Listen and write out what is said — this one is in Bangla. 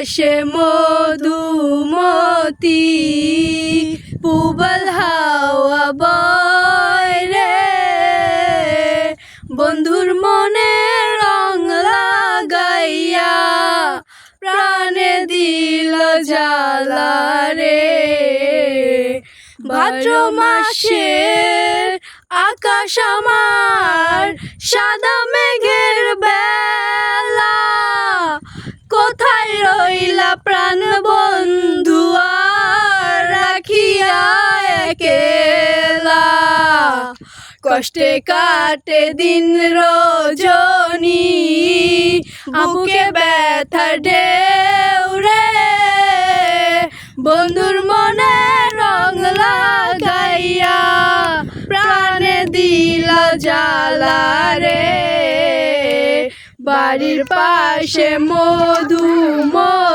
পাশে মধুমতি, পুবল হাওয়া বয় রে। বন্ধুর মনে রং লাগাইয়া প্রাণে দিল জ্বালা রে। ভাদ্র মাসে আকাশ আমার সাদা মেঘের বেলা রইলা প্রাণ বন্ধু রাখিয়া একেলা। কষ্টে কাটে দিন রজনী, আমুকে ব্যথা ঢেউ রে। বন্ধুর মনে রং লাগাইয়া প্রাণে দিল জ্বালা রে। বাড়ির পাশে মধু মধু